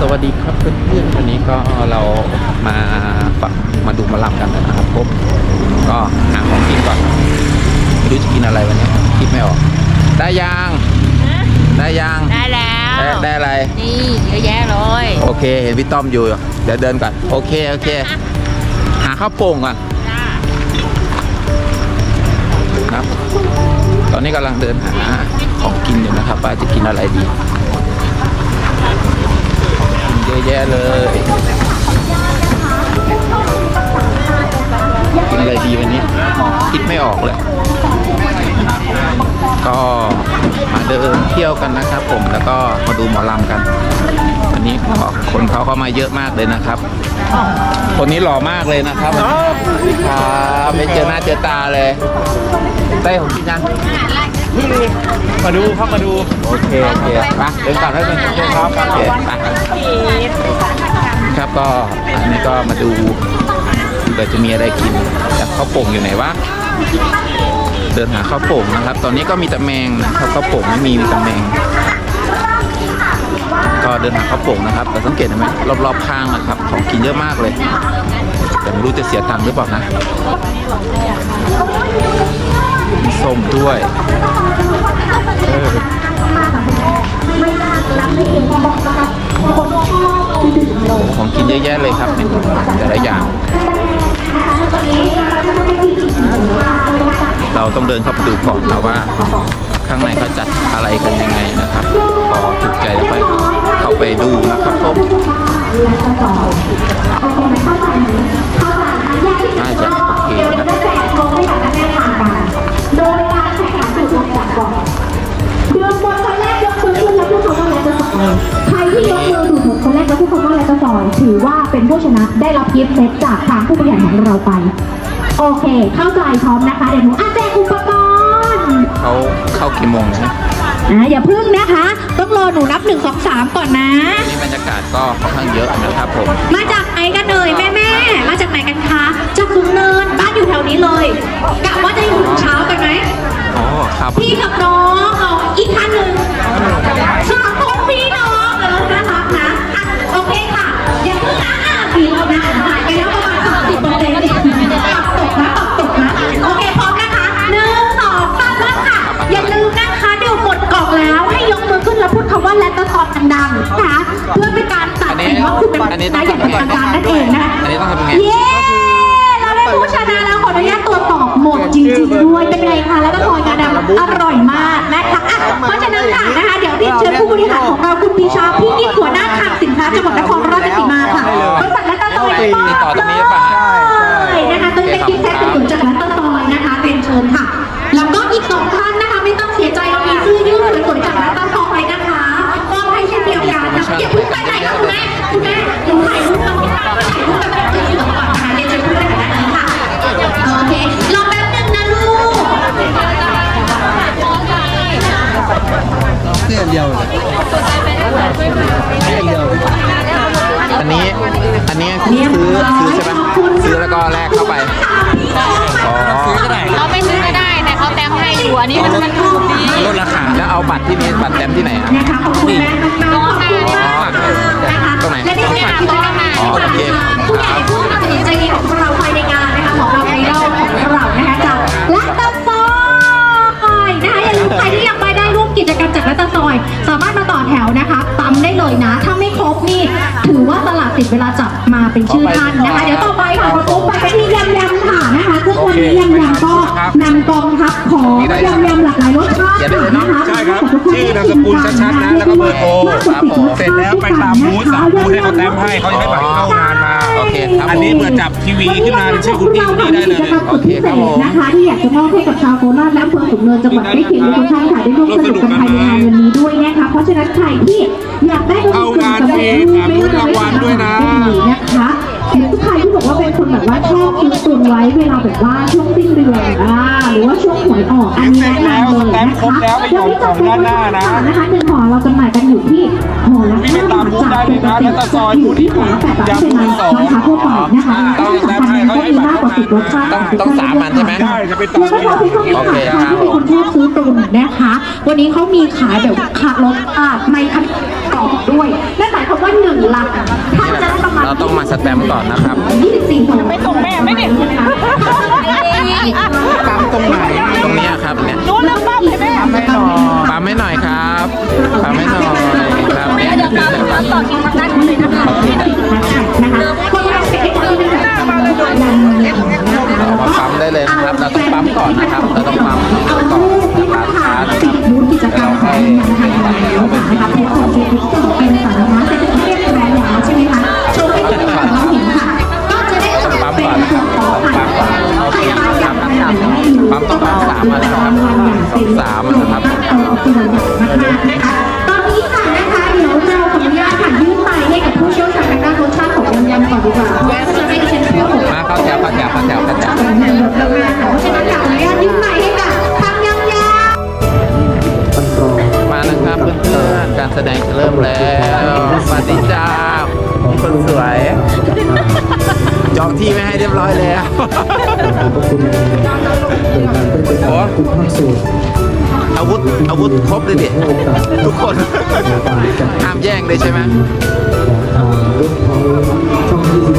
สวัสดีครับเพื่อนๆวันนี้ก็เรามาฟังมาดูหมาลำกันนะครับผมก็หาของกินก่อนไม่รู้จะกินอะไรวันนี้คิดไม่ออก ได้ยังได้ยังได้แล้วได้ได้อะไรนี่เยอะแยะเลยโอเคเห็นพี่ต้อมอยู่เดี๋ยวเดินก่อนโอเคโอเค หาข้าวโป่งก่อนจ้าครับตอนนี้กำลังเดินหาของกินอยู่นะครับว่าจะกินอะไรดีกิน เยอะแยะเลยกินอะไรดีวันนี้คิดไม่ออกเลย ก็มาเดินเที่ยวกันนะครับ ผมแล้วก็มาดูหมอลำกันวันนี้ก็คนเขาเข้ามาเยอะมากเลยนะครับ คนนี้หล่อมากเลยนะครับสวัสดีครับไม่เจอหน้าเจอตาเลยได้ของกินยัง มาดูครับมาดูโอเคโอเคไปเดินกลับให้เป็นเพื่อนครับโอเคไปครับก็อันนี้ก็มาดูเผื่อจะมีอะไรกินจากข้าวโป่งอยู่ไหนวะเดินหาข้าวโป่งนะครับ ตอนนี้ก็มีแต่แมงนะครับข้าวโป่งไม่มีมีแต่แมงก็เดินหาข้าวโป่งนะครับแต่สังเกตเห็นไหมรอบๆข้างนะครับ ของกินเยอะมากเลยแต่ไม่รู้จะเสียตังค์หรือเปล่านะ ส้มด้วยเออของกินเยอะแยะเลยครับแต่ละอย่าง เราต้องเดินเข้าไปดูก่อนนะว่า ข้างในเขาจัดอะไรกันยังไงนะครับพอถูกใจแล้วไปเข้าไปดูนะครับผมน่าจะโอเคนะ โดยการแข่งขันถูกลำดักก่อนเดือนบนคนแรกยกมือขึ้นแล้วพูดคำว่าและจะสอยใครที่ยกมือถูกหมดคนแรกแล้วพูดคำว่าและจะสอยถือว่าเป็นผู้ชนะได้รับกิฟต์เซตจากทางผู้บริหารของเราไป โอเค เข้าใจพร้อมนะคะ เดี๋ยวหนูอะแจกอุปกรณ์ เขาเข้ากี่โมงนะ อ่าอย่าพึ่งนะคะ ต้องรอหนูนับหนึ่งสองสามก่อนนะนี่บรรยากาศก็ค่อนข้างเยอะนะครับผมมาจากไหนกันเอ่ยแม่แม่ๆมาจากไหนกันคะจากคุงเนินบ้านอยู่แถวนี้เลยกะว่าจะอยู่ถึงเช้ากันไหม อ๋อครับพี่กับน้องเอาอีกท่านหนึ่งสามคนพี่น้ เป็นไงคะแล้วก็พลอยกระดำอร่อยมากนะคะอะเพราะฉะนั้นค่ะนะคะ เดี๋ยวเรียนเชิญผู้บริหารของเราคุณปีชาพี่นิดหัวหน้าคลังสินค้าจังหวัดนครราชสีมาค่ะบริษัทและตะตอยติดต่อตรงนี้หรือเปล่าฮะใช่นะคะต้องเป็นกิฟต์แพ็คเป็นถุงจากและตะตอยนะคะเรียนเชิญค่ะ นะคะขอบคุณแม่มากๆขอบคุณมากนะคะตรงไหนและนี่คือการตัวงานอ๋อโอเคผู้ใหญ่ผู้ตัดสินใจดีของเราภายในงานนะคะของเราไอดอลของเรานะคะจากและตะซอยนะคะอย่าลืมใครที่ยังไม่ได้ร่วมกิจกรรมจากและตะซอย สามารถมาต่อแถวนะคะตำได้เลยนะถ้าไม่ครบ นี่ถือว่าตลาดติดเวลาจับมาเป็นชื่อท่านนะคะ เดี๋ยวต่อไปค่ะขอปุ๊บไปเป็นที่ยำยำค่ะนะคะซึ่งวันนี้ยำยำก็นำกองทัพของยำยำหลากหลายรสชาตินะคะใช่ครับชื่อนามสกุลชัดๆนะแล้วก็เบอร์โทรครับผมเสร็จแล้วไปตามบูธสามบูธให้เขาแต้มให้เขาจะให้บัตรเข้างานมาโอเคครับอันนี้เปิดจับทีวีขึ้นมาเป็นชื่อคุณพี่คนนี้ได้เลยโอเคครับผมนะคะที่อยากจะมอบให้กับชาวโคราชและอำเภอสูงเนินจังหวัดใกล้เคียงทุกท่านค่ะได้ร่วมสนุกกันภายในงานวันนี้ด้วยนะคะเพราะฉะนั้นใครที่อยากได้บริการสำหรับไม่ว่าจะไม่นะคะหรือใครที่บอกว่าเป็นคนแบบว่าชอบกินตุนไว้เวลาแบบว่าช่วงสิ้นเดือนอ่าหรือว่าช่วงหวยออกอันนี้แนะนำเลยนะคะนะคะหนึ่งห่อเราจำหน่ายกันอยู่ที่ห่อละห้าบาทจากปกติอยู่ที่ห่อละแปดบาทเป็นราคาทั่วไปนะคะที่สำคัญก็มีมากกว่าสิบรสชาติต้องต้องสามอันใช่ไหมได้จะเป็นแล้วตามก็ที่พอพี่เขามีค่ะที่มีคนชอบซื้อตุนนะคะ วันนี้เขามีขายแบบขาดรถอ่าไม่คันกรอบด้วยนั่นหมาย ความว่าหนึ่งลังสแตมป์ก่อนนะครับ24ของไปส่งแม่ไม่เด็ดตามตรงไหนตรงเนี้ยครับเนี่ยรู้แล้วป้าใช่ไหมไม่หรอกปั๊มให้หน่อยครับปั๊มให้หน่อยครับเนี่ยเดี๋ยวปั๊มต่อคิวทางด้านนู้นเลยนะคะนะคะคนเราเป็นคนที่แบบเรามาปั๊มได้เลยนะครับ เราต้องปั๊มก่อนนะครับ เราต้องปั๊มก่อนนะครับช้านะคติรับดบูธกิจกรรมของงานนะคะนะคะเพจของเฟซบุ๊กเป็นสามอะนะครับสามอะนะครับเออตัวอย่างมากนะคะตอนนี้ค่ะนะคะเดี๋ยวเราขออนุญาตค่ะยื่นไมค์ให้กับผู้เชี่ยวชาญทางด้านรสชาติของยำยำก่อนดีกว่าก็จะให้ดิฉันพูดมาเข้าแถวเข้าแถวเข้าแถวเข้าแถวของยำยำมากๆค่ะเพราะฉะนั้นขออนุญาตยื่นไมค์ให้กับทางยำยำมานะครับเพื่อนๆการแสดงจะเริ่มแล้วสวัสดีจ้าคนสวย จองที่ไม่ให้เรียบร้อยแล้ว โอ้อาวุธอาวุธครบเลยดิทุกคนห้ามแย่งเลยใช่ไหม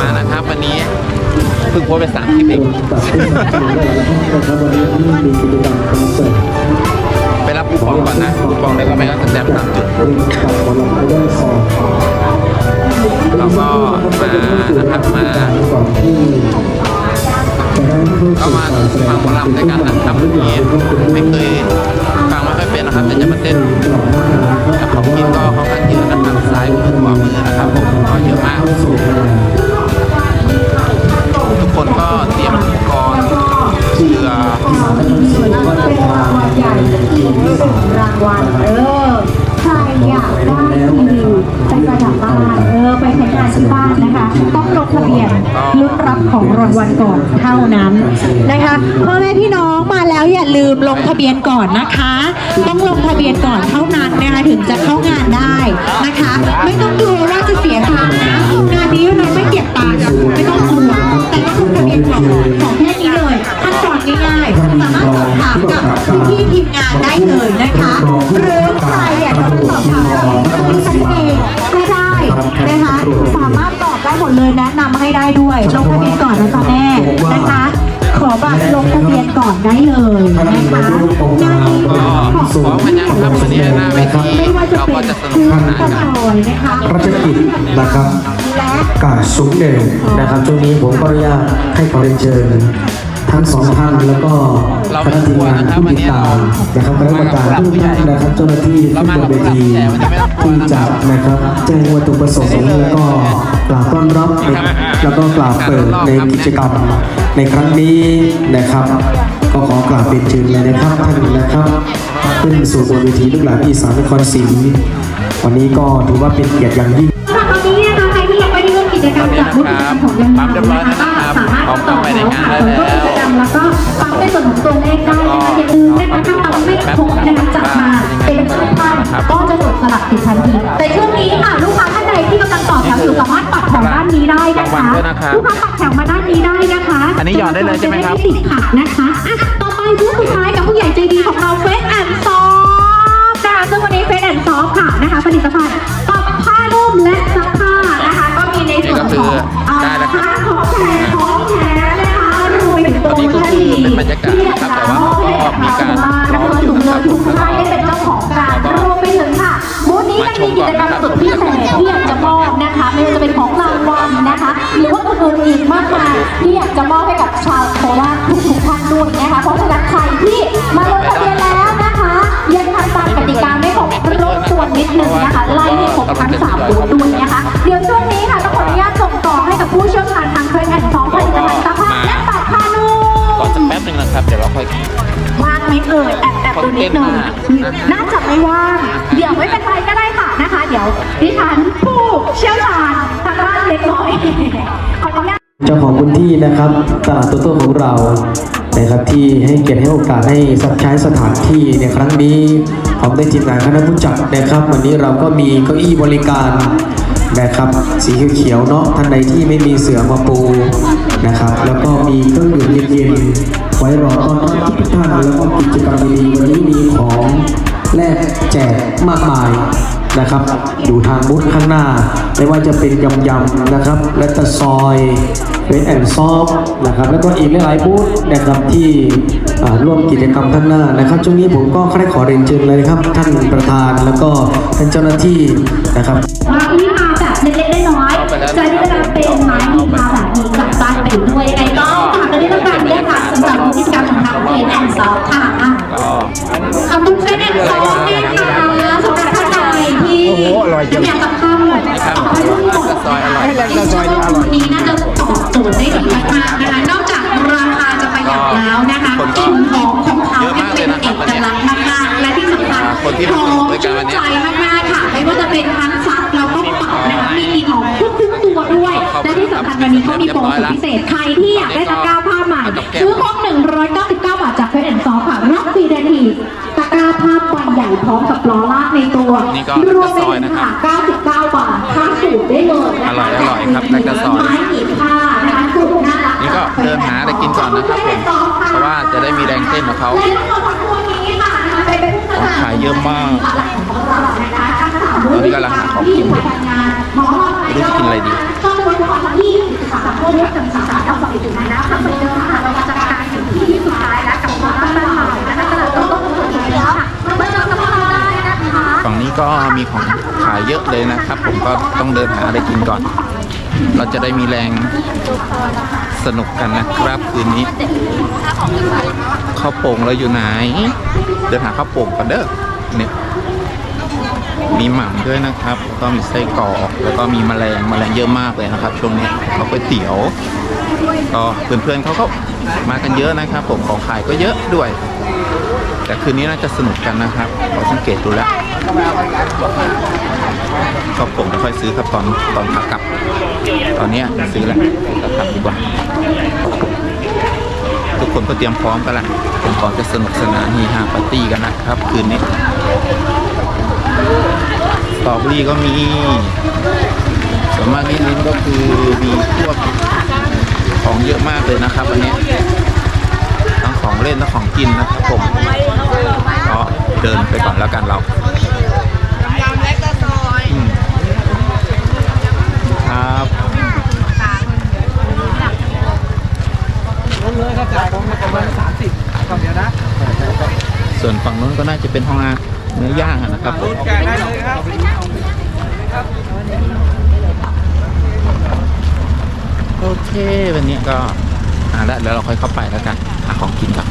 มานะครับวันนี้เพิ่งโพสต์ไปสามคลิปเองไปรับคูปองก่อนนะคูปองแล้วก็ไม่ก็สแตมป์ตามจุดเราก็มานะครับมา ก็มาฟังหมอลำด้วยกันนะครับวันนี้ไม่เคยฟังไม่ค่อยเป็นนะครับแต่จะมาเต้นกับของกินก็ค่อนข้างเยอะนะครับซ้ายมือขวามือนะครับผมก็เยอะมาก ทุกคนก็เตรียมอุปกรณ์เชือเป็นราวัลใหญ่กหนึ่งรางวัลเออใครอยากได้ทีวีไปประดับบ้านเออไปใช้งานที่บ้านนะคะางวัลก่อนเท่านั้นนะคะพ่อแม่พี่น้องมาแล้วอย่าลืมลงทะเบียนก่อนนะคะ ต้องลงทะเบียนก่อนเท่านั้นนะคะถึงจะเข้างานได้นะคะ ไม่ต้องกลัวว่าจะเสียตังค์นะงานนี้เราไม่เก็บตังค์ไม่ต้องกลัวแต่ต้องลงทะเบียนก่อนของแค่นี้เลยขั้นตอนง่ายๆสามารถสอบถามกับพี่ทีมงานได้เลยนะคะหรือใครอยากจะมาสอบถามเราตัวดิฉันเอง มดเลยแนะนำให้ได้ด้วยลงทะเบียนก่อนนะจ๊ะแม่นะคะ ขอบัตรลงทะเบียนก่อนได้เลยนะคะงานนี้ก็พร้อมกันยังครับวันนี้หน้าเวทีไม่ว่าจะเราเป็ก็นจะสนุคืกอสนานกระกันชอยนะคะรัชกิจนะครับและ กาดสูงเด่นนะครับช่วงนี้ผมก็อนุญาตให้ขอเรียนเชิญ ทั้งสองท่านแล้วก็เราคณะทีมงานผู้ติดตามนะครับคณะกรรมการทุกท่านนะครับเจ้าหน้าที่ทุกบนเวทีที่จะนะครับแจ้งวัตถุประสงค์แล้วก็กล่าวต้อนรับแล้วก็กล่าวเปิดในกิจกรรมในครั้งนี้นะครับ ก็ขอกราบเป็นเชิญเลยนะครับท่านนะครับขึ้นสู่บนเวทีลูกหลานอีสานนครศรีวันนี้ก็ถือว่าเป็นเกียรติอย่างยิ่ง ร่วมกิจกรรมจากบริกรรของยังปั๊มเรียบร้อยแล้วนะครับสามารถพร้อมต่อเข้าไปแถในวงานค่ะได้ส่วนแล้วร่วมกิจกรรมแล้วก็ปั๊มในส่วนของตัวเลขได้นะคะอย่าลืมนะคะถ้าปั๊มไม่ครบนะคะจับมาเป็นชื่อท่านก็จะจดสลักติดทันทีแต่ช่วงนี้ค่ะลูกค้าท่านใดที่กำลังต่อแถวอยู่สามารถปัดแถวด้านนี้ได้นะคะลูกค้าปัดแถวมาด้านนี้ได้นะคะ อันนี้หยอดได้เลยใช่ไหมครับติดขัดนะคะอะต่อไปบูธสุดท้ายกับผู้ใหญ่ใจดีของเราเฟสแอนด์ซอฟนะคะซึ่งวันนี้เฟสแอนด์ซอฟค่ะนะคะผลิตภัณฑ์ รรยากาศนะครับแต่ว่าก็มีการนะคะสูงเลยทุกท่านได้เป็นเจ้าของร้านรวมไปถึงค่ะบูธนี้ยังมีกิจกรรมสุดพิเศษที่อยากจะมอบนะคะไม่ว่าจะเป็นของรางวัลนะคะ หรือว่าอื่นๆอีกมากมายที่อยากจะมอบให้กับชาวโคราชทุกๆท่านด้วยนะคะเพราะฉะนั้นใครที่มาลงทะเบียนแล้วนะคะยังทำตามกติกาไม่ครบรบกวนนิดนึงนะคะไล่ให้ครบทั้งสามบูธด้วย มเอ่ยแอบแอบดูนิดนึงน่าจะไม่ว่าง เดี๋ยวไม่เป็นไรก็ได้ค่ะนะคะ เดี๋ยวดิฉันผู้เชี่ยวชาญทางด้านเล็กน้อยขออนุญาตเจ้าของพื้นที่นะครับตลาดโตโต้ของเรานะครับที่ให้เกียรติให้โอกาสให้สักใช้สถานที่ในครั้งนี้พร้อมด้วยทีมงานคณะผู้จัดนะครับ วันนี้เราก็มีเก้าอี้บริการนะครับ สีเขียวๆเนาะท่านใดที่ไม่มีเสือมาปูนะครับ แล้วก็มีเครื่องดื่มเย็นๆไว้รอต้อนรับทุกท่านแล้วก็กิจกรรมดีๆวันนี้มีของแลกแจกมากมายนะครับ อยู่ทางบูธข้างหน้า ไม่ว่าจะเป็นยำยำๆนะครับ และตะซอยเป็นแอนซอฟนะครับ แล้วก็อีกหลายๆบูธนะครับที่อ่าร่วมกิจกรรมข้างหน้านะครับช่วงนี้ผมก็ใคร่ขอเรียนเชิญเลยนะครับ ท่านประธานแล้วก็ท่านเจ้าหน้าที่นะครับมาที่มาแบบเล็กๆน้อยๆจะได้รับเป็นไม้มีค่าแบบนี้กลับบ้านไปด้วยยังไงก็ฝากกันด้วยละกันเนี่ยค่ะสำหรับ และที่สำคัญวันนี้เขามีโปรโมชั่นพิเศษใครที่อยากได้ตะกร้าผ้าใหม่ ซื้อครบ199 บาทจากเฟสแอนด์ซอฟค่ะรับฟรีทันทีตะกร้าผ้าใบใหญ่พร้อมกับล้อลากในตัวนี่ก็รวมไปถึงค่ะ99 บาทค่าสูตรได้เลยนะคะอร่อยอร่อยครับแลคตาซอยไม้ขีดผ้านะคะสูตรน่ารักนี่ก็เดินหาอะไรกินก่อนนะครับผมเพราะว่าจะได้มีแรงเต้นกับเขาและทั้งหมดทั้งมวลนี้ค่ะนะคะเป็นผู้สนับสนุนขายเยอะมาก ตอนนี้กำลังหาของกินที่ทำงานหมอไม่รู้จะกินอะไรดีก็จะเป็นของที่สามารถพูดได้กับสามารถเอาไปถึงนะทำไปเจอค่ะเราจะการสุดท้ายแล้วกับความตั้งใจนะคะแต่เราต้องต้องถึงแล้วค่ะมาเจอกับเราได้นะคะฝั่งนี้ก็มีของขายเยอะเลยนะครับ ผมก็ต้องเดินหาอะไรกินก่อน เราจะได้มีแรงสนุกกันนะครับคืนนี้ข้าวโป่งเราอยู่ไหน เดินหาข้าวโป่งกันเด้อเนี่ย มีหม่ำด้วยนะครับแล้วก็มีไส้กรอกแล้วก็มีแมลงแมลงเยอะมากเลยนะครับ ช่วงนี้เขาก๋วยเตี๋ยวก็เพื่อนๆเขาก็มากันเยอะนะครับ ผมของขายก็เยอะด้วย แต่คืนนี้น่าจะสนุกกันนะครับขอสังเกตดูแล้วก็ผมไม่ค่อยซื้อครับตอนตอนขากลับ ตอนนี้ซื้อแล้วซื้อกลับดีกว่า ทุกคนก็เตรียมพร้อมกันละผมก่อนจะสนุกสนานฮีฮาปาร์ตี้กันนะครับ คืนนี้ ตรอเบอรี่ก็มีส่วนมากลิ้นลิ้นก็คือมีพวกของเยอะมากเลยนะครับวันนี้ทั้งของเล่นทั้งของกินนะครับผมก็เดินไปก่อนแล้วกันเราอืมครับเลยครับจ่ายของประมาณสามสิบกล่องเดียวนะ ส่วนฝั่งนู้นก็น่าจะเป็นห้องอาเนื้อย่างอะนะครับผม โอเค วันนี้ก็อ่าแล้วเดี๋ยวเราค่อยเข้าไปแล้วกันหาของกินก่อน